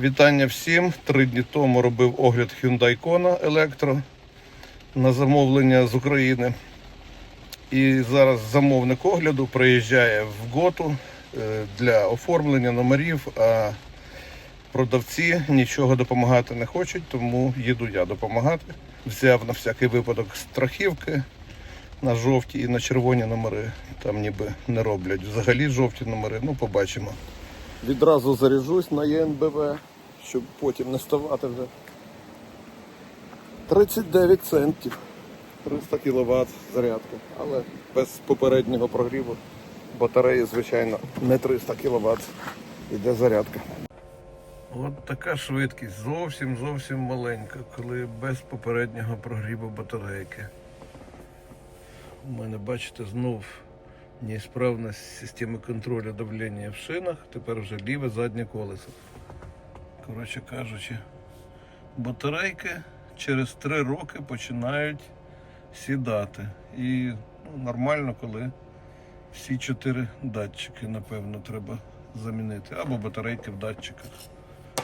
Вітання всім. Три дні тому робив огляд Hyundai Kona Electro на замовлення з України. І зараз замовник огляду приїжджає в Готу е, для оформлення номерів, а продавці нічого допомагати не хочуть, тому їду я допомагати. Взяв на всякий випадок страхівки на жовті і на червоні номери. Там ніби не роблять. Взагалі жовті номери, ну побачимо. Відразу заряджусь на ЄНБВ, щоб потім не ставати вже. 39 центів. 300 кВт зарядка, але без попереднього прогріву батареї, звичайно, не 300 кВт. Іде зарядка. От така швидкість, зовсім зовсім маленька, коли без попереднього прогріву батарейки. У мене, бачите, знов неісправність системи контролю давлення в шинах, тепер вже ліве заднє колесо. Коротше кажучи, батарейки через 3 роки починають сідати. І ну, нормально, коли всі чотири датчики, напевно, треба замінити. Або батарейки в датчиках.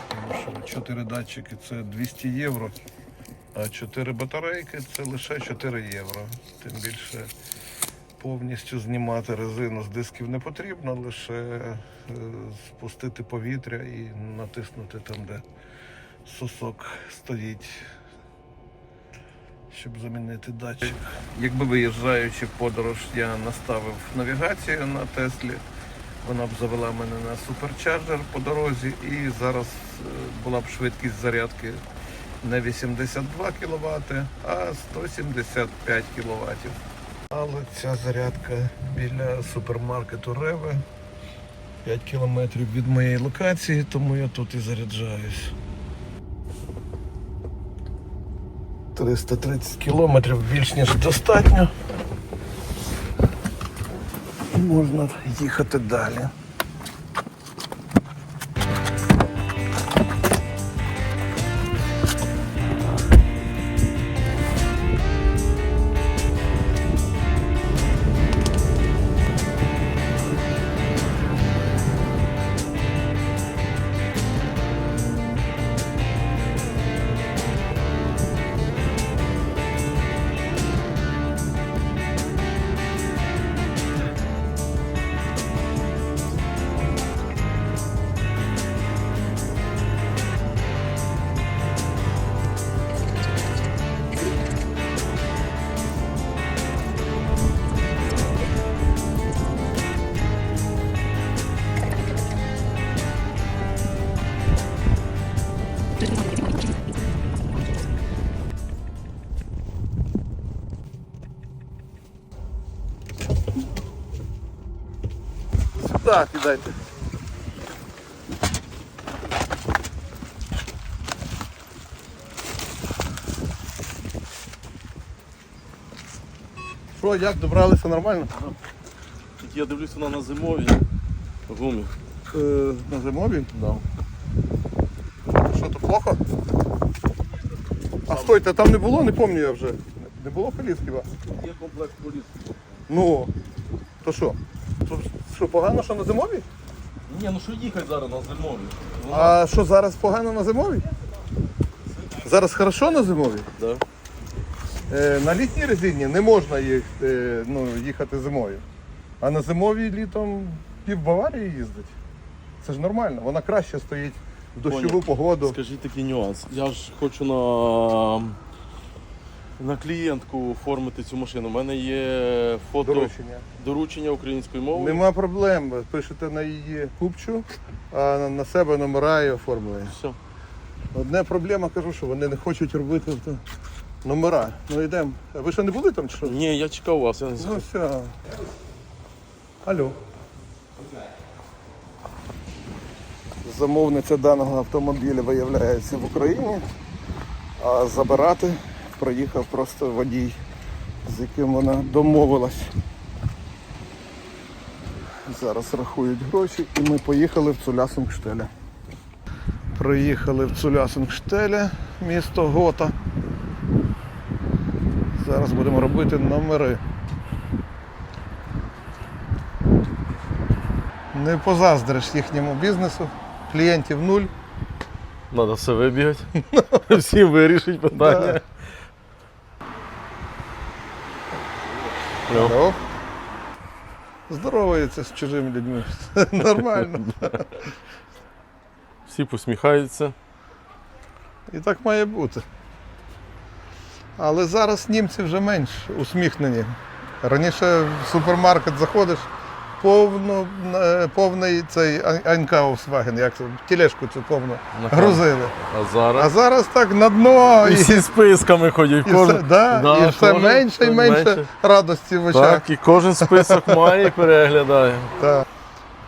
Тому що 4 датчики це 200 євро, а 4 батарейки це лише 4 євро. Тим більше повністю знімати резину з дисків не потрібно, лише е, спустити повітря і натиснути там, де сосок стоїть, щоб замінити датчик. Якби виїжджаючи в подорож, я наставив навігацію на Теслі. Вона б завела мене на суперчарджер по дорозі і зараз е, була б швидкість зарядки не 82 кВт, а 175 кВт. Але ця зарядка біля супермаркету Реве 5 кілометрів від моєї локації, тому я тут і заряджаюсь. 330 кілометрів більш ніж достатньо. Можна їхати далі. Сюди кидайте. Що, як добралися нормально? Я дивлюсь, вона на зимовій гумі. Е, на зимовій? Да. Що то плохо? А стойте, там не було, не пам'ятаю я вже. Не було Фелісківа? Є комплект поліс. Ну, то що? Що, погано, що на зимовій? Ні, ну що їхати зараз на зимовій? Вона... А що зараз погано на зимовій? Зараз хорошо на зимовій? Да. Е, на літній резині не можна їх, е, ну, їхати зимою. А на зимовій літом пів Баварії їздить. Це ж нормально, вона краще стоїть в дощову Поняв. погоду. Скажіть такий нюанс. Я ж хочу на, на клієнтку оформити цю машину. У мене є фото Доручення. доручення українською мовою. Нема проблем. Пишете на її купчу, а на- себе номера і оформлення. Все. Одна проблема, кажу, що вони не хочуть робити то номера. Ну йдемо. А ви ще не були там чи що? Ні, я чекав вас. Я не Ну знаю. все. Алло. Замовниця даного автомобіля виявляється в Україні, а забирати приїхав просто водій, з яким вона домовилась. Зараз рахують гроші і ми поїхали в Цулясунгштеля. Приїхали в Цулясунгштеля, місто Гота. Зараз будемо робити номери. Не позаздриш їхньому бізнесу. Клієнтів нуль. Треба все вибігати. Всім вирішить питання. Да. Здоров. Здоровається з чужими людьми. Нормально. Всі посміхаються. І так має бути. Але зараз німці вже менш усміхнені. Раніше в супермаркет заходиш, повно, е, повний цей Einkaufswagen, як це, тележку цю повну грузили. А А зараз зараз так на дно і і, всі списками ходять. і Кожен... все, да, Да, і все кожен- менше і кожен менше, радості в очах. Так, і кожен список має і переглядає. Так.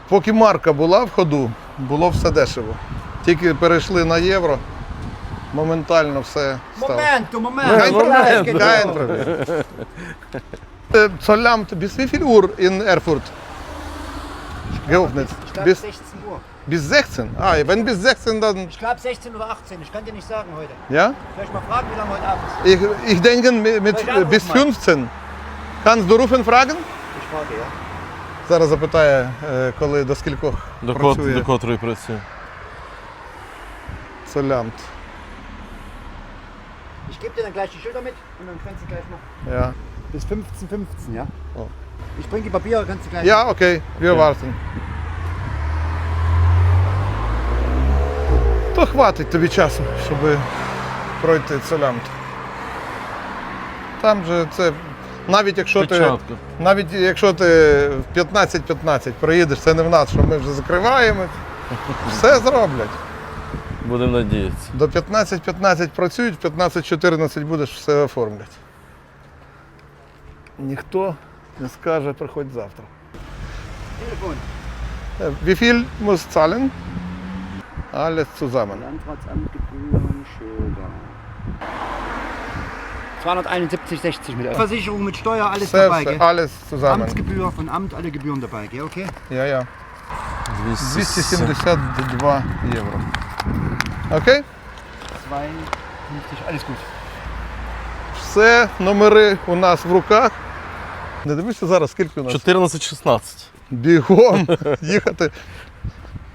Поки марка була в ходу, було все дешево. Тільки перейшли на євро, моментально все стало. Moment. Problem, kein Problem. Äh, Zur Lampe, bis wie viel Uhr in Erfurt? Geöffnet? Ich glaube Bis, 16 Uhr. bis 16. Ah, wenn bis 16, dann. Ich glaube 16 oder 18. Ich kann dir nicht sagen heute. Ja? Soll ich mal fragen, wie lange heute Abend ist? Ich, ich denke mit, mit, Soll ich anrufen, bis Mann? 15. Kannst du rufen fragen? Ich frage, ja. Зараз запитає, е, коли до скількох До, кот, працює до котрої працює. Солянт. Ich gebe dir dann gleich die Schilder mit und dann kannst du gleich noch. Ja. Bis 15, 15, ja? Oh. Ich bringe die Papiere, kannst du gleich. Ja, окей, wir warten. То хватить тобі часу, щоб пройти Солянт. Там же це. Навіть якщо ти, навіть якщо ти в 15-15 проїдеш, це не в нас, що ми вже закриваємо. Все зроблять. Будемо надіятися. До 15-15 працюють, в 15-14 будеш все оформлять. Ніхто не скаже, приходь завтра. Telefon. Äh, Wie viel muss zahlen? Alles zusammen. Landratsamt, Gebühren, Schilder. 271, 60 mit Versicherung mit Steuer, alles Все, dabei, все, gell? alles zusammen. Amtsgebühr, von Amt alle Gebühren dabei, gell? Okay? Ja, ja. 200. 272 євро. Окей? 52, alles gut. Все, номери у нас в руках. Не дивишся зараз, скільки у нас? 14-16. Бігом їхати.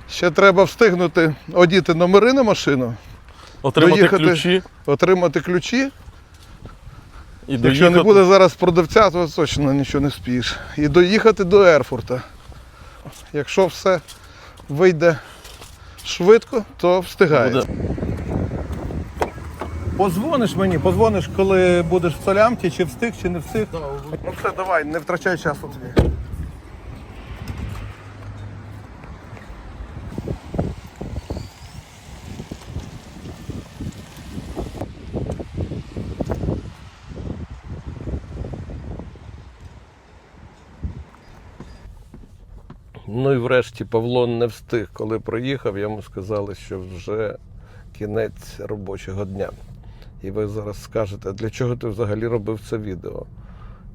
Ще треба встигнути одіти номери на машину, Отримати Доїхати. ключі отримати ключі. і Якщо доїхати. не буде зараз продавця, то точно нічого не спієш. І доїхати до Ерфурта. Якщо все вийде швидко, то встигаєш. Позвониш мені, позвониш, коли будеш в Солямті, чи встиг, чи не встиг. Ну все, давай, не втрачай часу тобі. Ну і врешті Павло не встиг, коли проїхав, йому сказали, що вже кінець робочого дня. І ви зараз скажете, для чого ти взагалі робив це відео?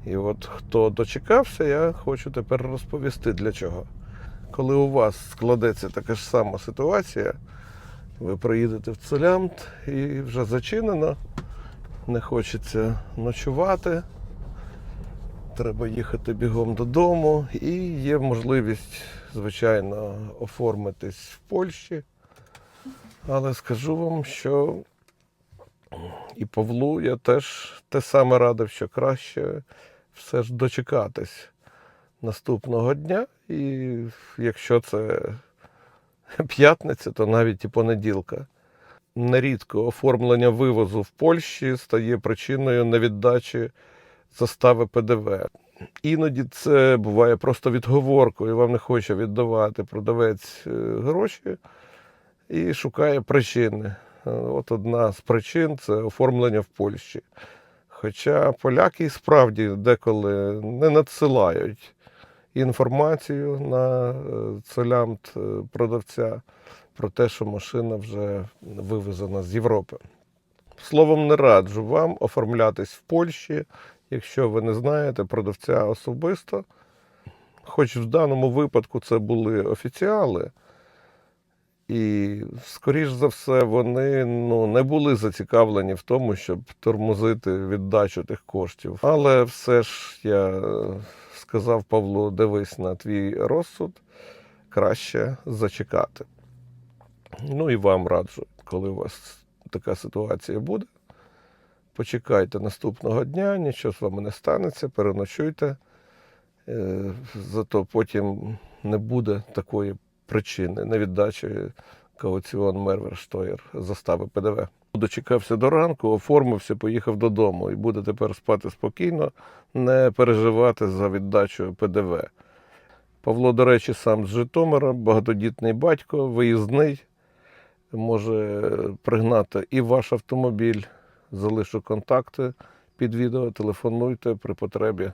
І от хто дочекався, я хочу тепер розповісти для чого. Коли у вас складеться така ж сама ситуація, ви приїдете в Целямт і вже зачинено, не хочеться ночувати, треба їхати бігом додому, і є можливість, звичайно, оформитись в Польщі. Але скажу вам, що і Павлу я теж те саме радив, що краще все ж дочекатись наступного дня. І якщо це п'ятниця, то навіть і понеділка. Нерідко оформлення вивозу в Польщі стає причиною невіддачі застави ПДВ. Іноді це буває просто відговоркою, вам не хоче віддавати продавець е, гроші і шукає причини. Е, От одна з причин це оформлення в Польщі. Хоча поляки справді деколи не надсилають інформацію на е, целямт е, продавця про те, що машина вже вивезена з Європи. Словом, не раджу вам оформлятись в Польщі, якщо ви не знаєте продавця особисто. Хоч в даному випадку це були офіціали, і, скоріш за все, вони ну, не були зацікавлені в тому, щоб тормозити віддачу тих коштів. Але все ж я е, сказав Павлу: дивись на твій розсуд, краще зачекати. Ну і вам раджу. коли у вас така ситуація буде. Почекайте наступного дня, нічого з вами не станеться, переночуйте. Е, Зато потім не буде такої причини невіддачі кауціон Мерверштоєр застави ПДВ. Дочекався до ранку, оформився, поїхав додому і буде тепер спати спокійно, не переживати за віддачу ПДВ. Павло, до речі, сам з Житомира, багатодітний батько, виїзний, може пригнати і ваш автомобіль. Залишу контакти під відео, телефонуйте при потребі.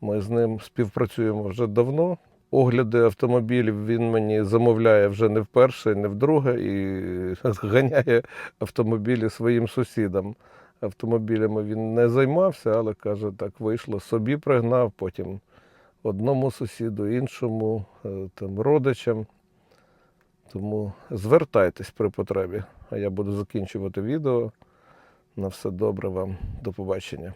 Ми з ним співпрацюємо вже давно. Огляди автомобілів він мені замовляє вже не вперше, не вдруге і ганяє автомобілі своїм сусідам. Автомобілями він не займався, але каже, так вийшло. Собі пригнав, потім одному сусіду, іншому, е, там, родичам. Тому звертайтесь при потребі, а я буду закінчувати відео. На все добре вам. До побачення.